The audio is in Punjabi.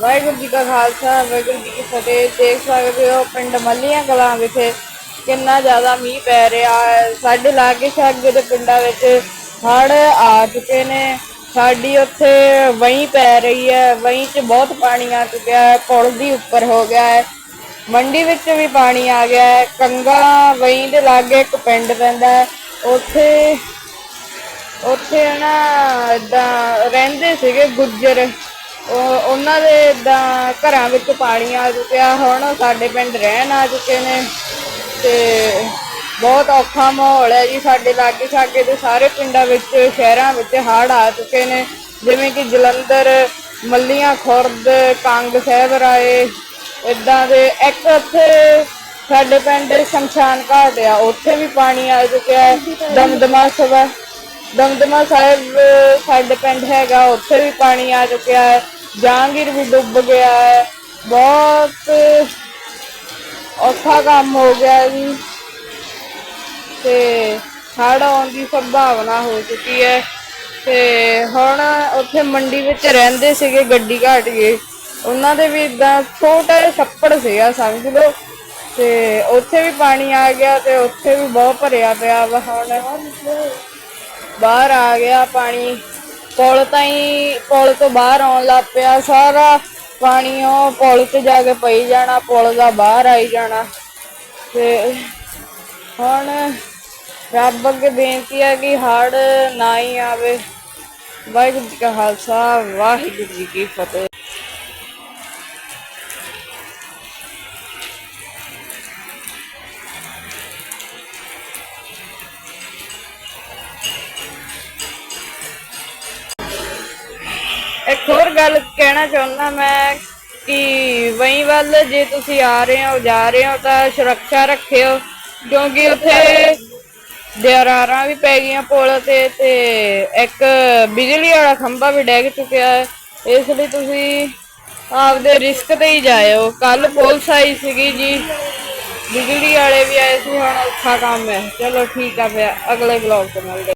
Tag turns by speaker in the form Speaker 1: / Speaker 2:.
Speaker 1: ਵਾਹਿਗੁਰੂ ਜੀ ਕਾ ਖਾਲਸਾ, ਵਾਹਿਗੁਰੂ ਜੀ ਕੀ ਫਤਿਹ। ਦੇਖ ਸਕਦੇ ਹੋ, ਪਿੰਡ ਮੱਲੀਆਂ ਕਲਾਂ ਵਿਖੇ ਕਿੰਨਾ ਜ਼ਿਆਦਾ ਮੀਂਹ ਪੈ ਰਿਹਾ ਹੈ। ਸਾਡੇ ਲਾਗੇ ਛਾਗੇ ਦੇ ਪਿੰਡਾਂ ਵਿੱਚ ਹੜ੍ਹ ਆ ਚੁੱਕੇ ਨੇ। ਸਾਡੀ ਉੱਥੇ ਵਹੀਂ ਪੈ ਰਹੀ ਹੈ। ਵਹੀਂ 'ਚ ਬਹੁਤ ਪਾਣੀ ਆ ਚੁੱਕਿਆ ਹੈ। ਪੁਲ ਦੀ ਉੱਪਰ ਹੋ ਗਿਆ ਹੈ। ਮੰਡੀ ਵਿੱਚ ਵੀ ਪਾਣੀ ਆ ਗਿਆ ਹੈ। ਕੰਗਾ ਵਹੀਂ ਦੇ ਲਾਗੇ ਇੱਕ ਪਿੰਡ ਪੈਂਦਾ ਹੈ। ਉੱਥੇ ਉੱਥੇ ਨਾ ਇਦਾਂ ਰਹਿੰਦੇ ਸੀਗੇ ਗੁੱਜਰ। ਉਹ ਉਹਨਾਂ ਦੇ ਇਦਾਂ ਘਰਾਂ ਵਿੱਚ ਪਾਣੀ ਆ ਚੁੱਕਿਆ, ਹੁਣ ਸਾਡੇ ਪਿੰਡ ਰਹਿਣ ਆ ਚੁੱਕੇ ਨੇ ਤੇ ਬਹੁਤ ਔਖਾ ਮਾਹੌਲ ਹੈ ਜੀ ਸਾਡੇ ਲਾਗੇ ਛਾਗੇ ਦੇ ਸਾਰੇ ਪਿੰਡਾਂ ਵਿੱਚ, ਸ਼ਹਿਰਾਂ ਵਿੱਚ ਹੜ੍ਹ ਆ ਚੁੱਕੇ ਨੇ, ਜਿਵੇਂ ਕਿ ਜਲੰਧਰ, ਮੱਲੀਆਂ, ਖੁਰਦ, ਕੰਗ ਸਾਹਿਬ ਰਾਏ, ਇਦਾਂ ਦੇ ਇੱਕ ਉੱਥੇ ਸਾਡੇ ਪਿੰਡ ਸ਼ਮਸ਼ਾਨ ਘਾਟ ਆ, ਉੱਥੇ ਵੀ ਪਾਣੀ ਆ ਚੁੱਕਿਆ ਹੈ, ਦਮਦਮਾ ਸਭਾ, ਦਮਦਮਾ ਸਾਹਿਬ ਸਾਡੇ ਪਿੰਡ ਹੈਗਾ, ਉੱਥੇ ਵੀ ਪਾਣੀ ਆ ਚੁੱਕਿਆ ਹੈ। ਜਹਾਂਗੀਰ ਵੀ ਡੁੱਬ ਗਿਆ ਹੈ। ਬਹੁਤ ਔਖਾ ਕੰਮ ਹੋ ਗਿਆ ਜੀ। ਤੇ ਹੜ੍ਹ ਆਉਣ ਦੀ ਸੰਭਾਵਨਾ ਹੋ ਚੁੱਕੀ ਹੈ। ਤੇ ਹੁਣ ਉੱਥੇ ਮੰਡੀ ਵਿੱਚ ਰਹਿੰਦੇ ਸੀਗੇ ਗੱਡੀ ਘਾਟ ਗਏ। ਉਹਨਾਂ ਦੇ ਵੀ ਇਦਾਂ ਛੋਟਾ ਜਿਹਾ ਛੱਪੜ ਸੀਗਾ, ਸਮਝ ਲਓ। ਤੇ ਉੱਥੇ ਵੀ ਪਾਣੀ ਆ ਗਿਆ ਤੇ ਉੱਥੇ ਵੀ ਬਹੁਤ ਭਰਿਆ ਪਿਆ ਵਾ। ਹੁਣ ਬਾਹਰ ਆ ਗਿਆ ਪਾਣੀ। ਪੁਲ ਤਾਈਂ, ਪੁਲ ਤੋਂ ਬਾਹਰ ਆਉਣ ਲੱਗ ਪਿਆ। ਸਾਰਾ ਪਾਣੀ ਉਹ ਪੁਲ ਤੇ ਜਾ ਕੇ ਪਈ ਜਾਣਾ, ਪੁਲ ਦਾ ਬਾਹਰ ਆਈ ਜਾਣਾ। ਤੇ ਹੁਣ ਰੱਬ ਅੱਗੇ ਬੇਨਤੀ ਹੈ ਕਿ ਹੜ ਨਾ ਹੀ ਆਵੇ। ਵਾਹਿਗੁਰੂ ਜੀ ਕਾ ਖਾਲਸਾ, ਵਾਹਿਗੁਰੂ ਜੀ ਕੀ ਫਤਿਹ। ਇੱਕ ਹੋਰ ਗੱਲ ਕਹਿਣਾ ਚਾਹੁੰਦਾ ਮੈਂ ਕਿ ਵਹੀਂ ਵੱਲ ਜੇ ਤੁਸੀਂ ਆ ਰਹੇ ਹੋ, ਜਾ ਰਹੇ ਹੋ ਤਾਂ ਸੁਰੱਖਿਆ ਰੱਖਿਓ, ਕਿਉਂਕਿ ਉੱਥੇ ਦਰਾਰਾਂ ਵੀ ਪੈ ਗਈਆਂ ਪੁਲ ਤੇ ਤੇ ਇੱਕ ਬਿਜਲੀ ਵਾਲਾ ਖੰਭਾ ਵੀ ਡੈਗ ਚੁੱਕਿਆ ਹੈ। ਇਸ ਲਈ ਤੁਸੀਂ ਆਪਦੇ ਰਿਸਕ ਤੇ ਹੀ ਜਾਇਓ। ਕੱਲ ਪੁਲਿਸ ਆਈ ਸੀਗੀ ਜੀ, ਬਿਜਲੀ ਵਾਲੇ ਵੀ ਆਏ ਸੀ, ਹੁਣ ਔਖਾ ਕੰਮ ਹੈ। ਚਲੋ ਠੀਕ ਆ ਫਿਰ, ਅਗਲੇ ਬਲੌਗ ਤੋਂ ਮਿਲਦੇ